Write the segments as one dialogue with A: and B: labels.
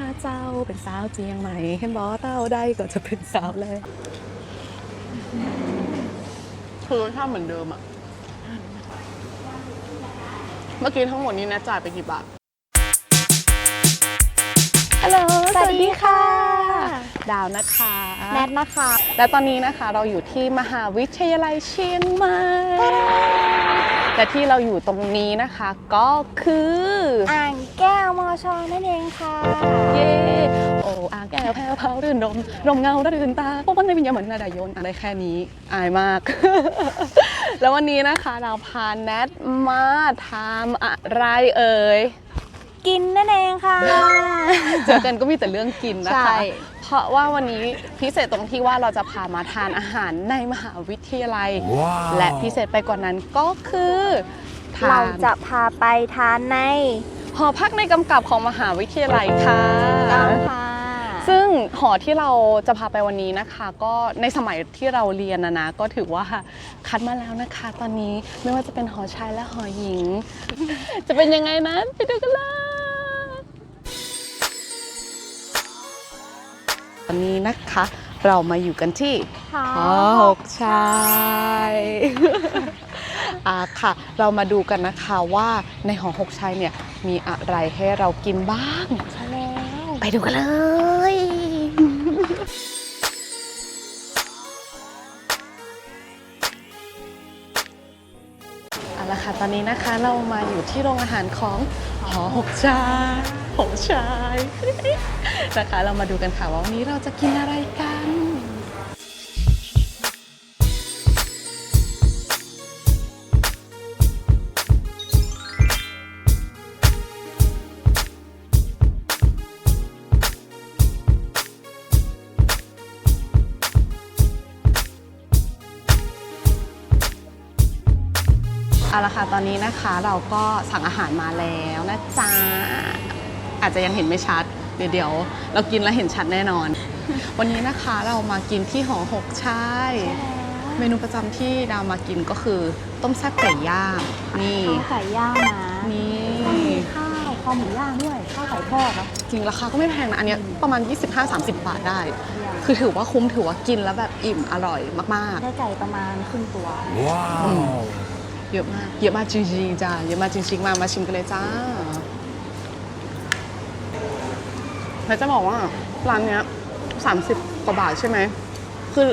A: ถ้าเจ้าเป็นสาวเจียงใหม่เห็นบอเต้าได้ก็จะเป็นสาวเลยคือรสชาติเหมือนเดิมอะเมื่อกี้ทั้งหมดนี้นะจ่ายไปกี่บาทฮัลโหล
B: สวัสดีค่ะ
A: ดาวนะคะ
B: แนทนะคะ
A: และตอนนี้นะคะเราอยู่ที่มหาวิทยาลัยเชียงใหม่และที่เราอยู่ตรงนี้นะคะ ก็คือ
B: อ่างแก้วมอชอนั่นเองค่ะ
A: เย่โอ้อาแก้วแพ้วเผารื่นรมรมเงาระรื่นตาพวกมันในวิญญาณเหมือนนาดายนอะไรแค่นี้อายมาก แล้ววันนี้นะคะเราพาแนทมาทำอะไรเอ่ย
B: กินนั่นเองค่ะ
A: เจอกันก็มีแต่เรื่องกินนะ
B: ใช่
A: คะ เพราะว่าวันนี้พิเศษตรงที่ว่าเราจะพามาทานอาหารในมหาวิทยาลัย
C: Wow.
A: และพิเศษไปกว่านั้นก็คือทาน
B: เราจะพาไปทานใน
A: หอพักในกำกับของมหาวิทยาลัยค่ะ
B: ต้องค่ะ
A: ซึ่งหอที่เราจะพาไปวันนี้นะคะ ก็ในสมัยที่เราเรียนนะนะก็ถือว่าคัดมาแล้วนะคะ ตอนนี้ไม่ว่าจะเป็นหอชายและหอหญิง จะเป็นยังไงนั้นไปดูกันเลย ตอนนี้นะคะ เรามาอยู่กันที่
B: หอ
A: หอหกชายอ่าค่ะ เรามาดูกันนะคะว่าในหอหกชายเนี่ยมีอะไรให้เรากินบ้าง
B: ใช่แล้ว
A: ไปดูกันเลย ค่ะตอนนี้นะคะเรามาอยู่ที่โรงอาหารของหอหกชายหกชายนะคะเรามาดูกันค่ะว่าวันนี้เราจะกินอะไรกัน เอาละค่ะตอนนี้นะคะเราก็สั่งอาหารมาแล้วนะจ๊ะอาจจะยังเห็นไม่ชัดเดี๋ยวเดี๋ยวเรากินแล้วเห็นชัดแน่นอน วันนี้นะคะเรามากินที่หอหกชายเมนูประจำที่ดาวมากินก็คือ ต้มแซ่บไก่ย่างนี่
B: ข้าวไก่ย่างนะ
A: นี่
B: มีข้าวคอหมูย่างด้วยข้าวไก่ทอดนะ
A: จริงราคาก็ไม่แพงนะ อันเนี้ยประมาณ 25-30 บาทได้ คือถือว่าคุ้มถือว่ากินแล้วแบบอิ่มอร่อยมาก
B: ได้ไก่ประมาณครึ่งตัว
C: Wow.
A: ๆ เยอะมาก เยอะมากจริงๆจ้าเยอะมากจริงๆ มามาชิมกันเลยจ้าแล้วจะบอกว่าร้านเนี้ย30กว่าบาทใช่ไหม คือ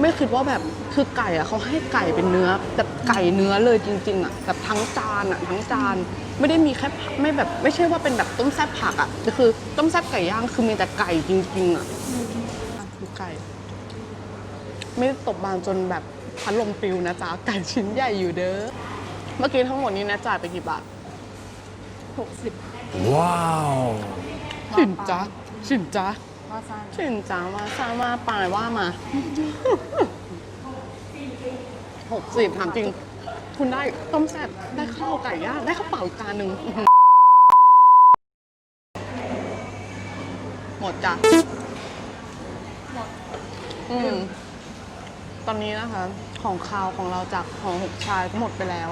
A: ไม่คิดว่าแบบคือไก่อะเขาให้ไก่เป็นเนื้อแบบไก่เนื้อเลยจริง ๆอะแบบทั้งจานอะทั้งจานไม่ได้มีแค่ไม่แบบไม่ใช่ว่าเป็นแบบต้มแซ่บผักอะแต่คือต้มแซ่บไก่ย่างคือมีแต่ไก่จริง ๆอะ่ะดูไก่ ไม่ตบบางจนแบบ พัดลมปลิวนะจ๊ะไก่ชิ้นใหญ่อยู่เด้อ เมื่อกี้ทั้งหมดนี้นะจ่ายไปกี่บาท60
C: Wow.
A: ฉินจ๊ะฉินจ๊ะ
B: ว่าสั้น
A: ฉินจ๊ะว่าซาว่าปลายว่ามาหกสิบถามจริง คุณได้ต้มแซ่บได้ข้าวไก่ย่างได้ข้าวเปล่าอีกจานหนึ่งอื้อหือหมดจ้ะอืม ตอนนี้นะคะของคาวของเราจากของหกชายก็หมดไปแล้ว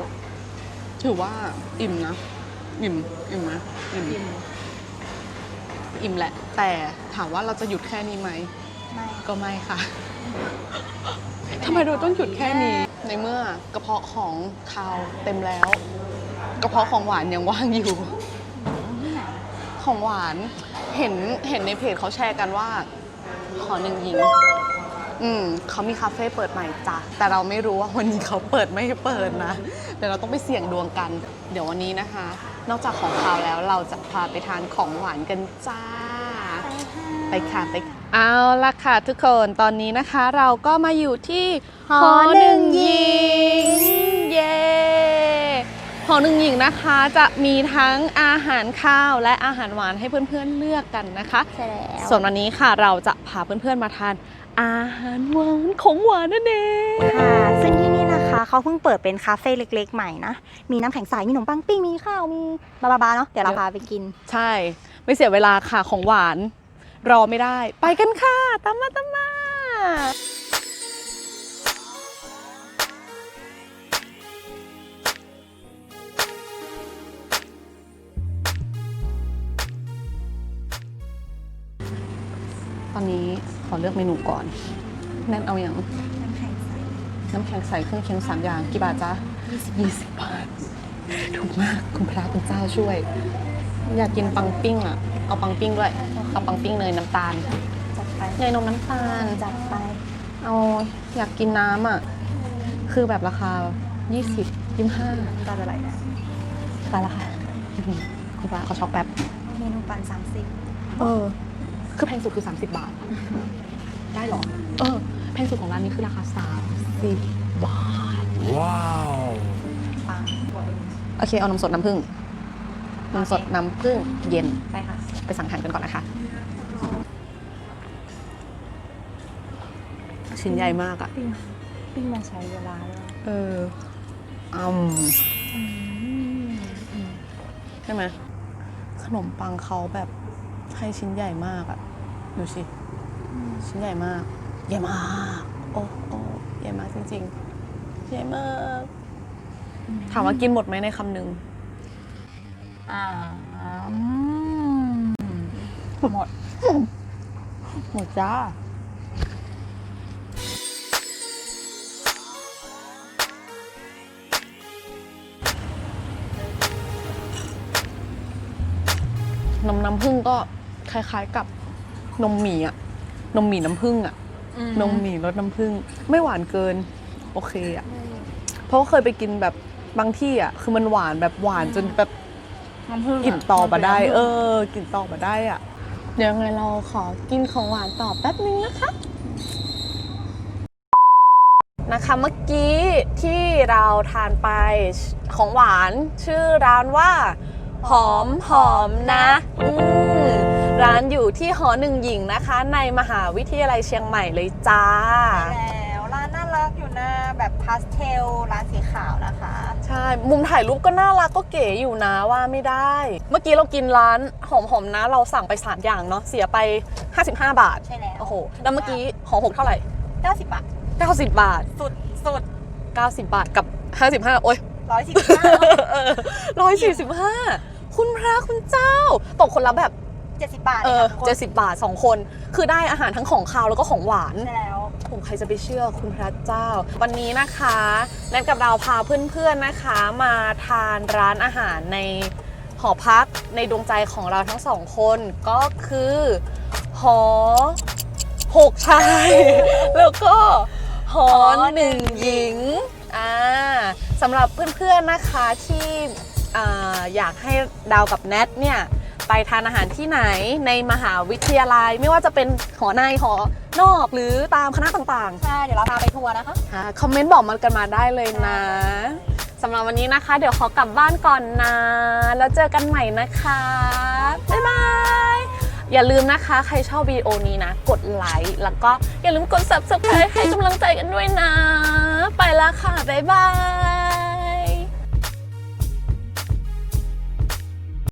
A: ถือว่าอิ่มนะ อิ่มอิ่มไหมอิ่ม อิ่มแหละ แต่ถามว่าเราจะหยุดแค่นี้ไหม
B: ไม่
A: ก็ไม่ค่ะ ทำไมเราต้องหยุดแค่นี้ ในเมื่อกระเพาะของคาวเต็มแล้ว กระเพาะของหวานยังว่างอยู่ ของหวานเห็นเห็นในเพจเขาแชร์กันว่า ขอหนึ่งหญิง อืมเขามีคาเฟ่เปิดใหม่จ้ะแต่เราไม่รู้ว่าวันนี้เขาเปิดไม่เปิดนะเดี๋ยวเราต้องไปเสี่ยงดวงกัน เดี๋ยววันนี้นะคะ นอกจากของคาวแล้วเราจะพาไปทานของหวานกันจ้า ไปค่ะไปเอาละค่ะทุกคนตอนนี้นะคะ เราก็มาอยู่ที่
B: หอหนึ่งหญิง
A: เย้ หอหนึ่งหญิงนะคะจะมีทั้งอาหารข้าวและอาหารหวานให้เพื่อนๆเลือกกันนะคะ
B: ใช่แล้ว
A: ส่วนวันนี้ค่ะเราจะพาเพื่อนๆมาทาน อาหารหวานของหวานนั่นเอง
B: ค่ะซึ่งที่นี่นะคะเขาเพิ่งเปิดเป็นคาเฟ่เล็ก ๆ ใหม่นะ มีน้ำแข็งใสมีขนมปังปิ้งมีข้าวมีบาบาบาเนาะเดี๋ยวเราพาไปกิน
A: ใช่ ไม่เสียเวลาค่ะของหวาน รอไม่ได้ ไปกันค่ะตามมาตามมา อนนี้ขอเลือกเมนูก่อน แน่นเอาอย่าง
B: น้ำแข็งใส
A: น้ำแข็งใสเครื่องเคียงสามอย่างกี่บาทจ๊ะยี่สิบบาท ถูกมากคุณพระคุณเจ้าช่วย อยากกินปังปิ้งอะ เอาปังปิ้งด้วย เอาปังปิ้งเนยน้ำตาล
B: จัดไป
A: เนยนมน้ำตาล
B: จัดไป
A: เอาอยากกินน้ำอะ คือแบบราคา20 25
B: ตาจะไหลนะ
A: ตายละค่ะอื้อหือคุณพระเขาช็อกแป๊บ
B: เมนูปันสามสิบ
A: เออ คือแพงสุดคือ 30 บาท ได้เหรอ เออ แพงสุดของร้านนี้คือราคา 30 บาท
C: Wow.
B: ปัง
A: โอเค เอานมสดน้ำผึ้งนมสดน้ำผึ้งเย็น
B: ไปค่ะ
A: ไปสั่งอาหารกันก่อนนะคะ ชิ้นใหญ่มากอะ
B: ปิ้งปิ้งมาใช้เวลาด้วย
A: เอออืมใช่ไหมขนมปังเขาแบบ ให้ชิ้นใหญ่มากอะดูสิ ชิ้นใหญ่มาก ใหญ่มาก โอ้โอ้ใหญ่มากจริง ๆ ใหญ่มาก ถามว่ากินหมดไหมในคำหนึ่ง
B: อ่าหมด
A: หมดจ้านมน้ำผึ้งก็ คล้าย ๆ กับนมหมี่อะนมหมี่น้ำผึ้งอะนมหมี่รสน้ำผึ้งไม่หวานเกิน โอเคอะเพราะว่าเคยไปกินแบบบางที่อะคือมันหวานแบบหวานจนแบบ
B: น้ำผึ้ง
A: กลิ่นต่อมาได้ เออกลิ่นต่อมาได้อะเดี๋ยวยังไงเราขอกินของหวานต่อแป๊บนึงนะคะ นะคะเมื่อกี้ที่เราทานไปของหวานชื่อร้านว่า หอมหอมนะ อืม ร้านอยู่ที่หอหนึ่งหญิงนะคะ ในมหาวิทยาลัยเชียงใหม่เลยจ้า
B: แล้วร้านน่ารักอยู่นะแบบพาสเทลร้านสีขาวนะคะ
A: ใช่ มุมถ่ายรูปก็น่ารักก็เก๋อยู่นะว่าไม่ได้ เมื่อกี้เรากินร้านหอมหอมนะ เราสั่งไป 3 อย่างเนาะเสียไป 55 บาท
B: ใช่แล้ว
A: โอ้โห แล้วเมื่อกี้ของหกเท่าไหร่
B: 90 บาท
A: 90 บาท
B: สุดสุด
A: 90 บาทกับ 55 โอ้ย
B: ร้อยสิบห้า
A: ร้อยสี่สิบห้าคุณพระคุณเจ้า ตกคนละแบบ
B: เจ็ดสิบบาท
A: เออ
B: ค่ะทุกคน
A: เจ็ดสิบบาทสองคน คือได้อาหารทั้งของคาวแล้วก็ของหวาน
B: ใช่แล้ว
A: ผมใครจะไปเชื่อคุณพระเจ้า วันนี้นะคะแนทกับเราพาเพื่อนๆนะคะ มาทานร้านอาหารในหอพักในดวงใจของเราทั้งสองคน ก็คือหอหกชาย แล้วก็หอหนึ่งหญิงอ่าสำหรับเพื่อนๆนะคะที่อ่าอยากให้ดาวกับแนทเนี่ย ไปทานอาหารที่ไหนในมหาวิทยาลัย ไม่ว่าจะเป็นหอในหอนอกหรือตามคณะต่างๆ
B: ใช่ เดี๋ยวเราพาไปทัวร์นะคะ
A: ค่ะคอมเมนต์บอกมากันมาได้เลยนะสำหรับวันนี้นะคะ เดี๋ยวขอกลับบ้านก่อนนะ แล้วเจอกันใหม่นะคะ บ๊ายบาย อย่าลืมนะคะ ใครชอบวิดีโอนี้นะ กดไลค์ แล้วก็อย่าลืมกด subscribe ให้กำลังใจกันด้วยนะ ไปแล้วค่ะ บ๊ายบาย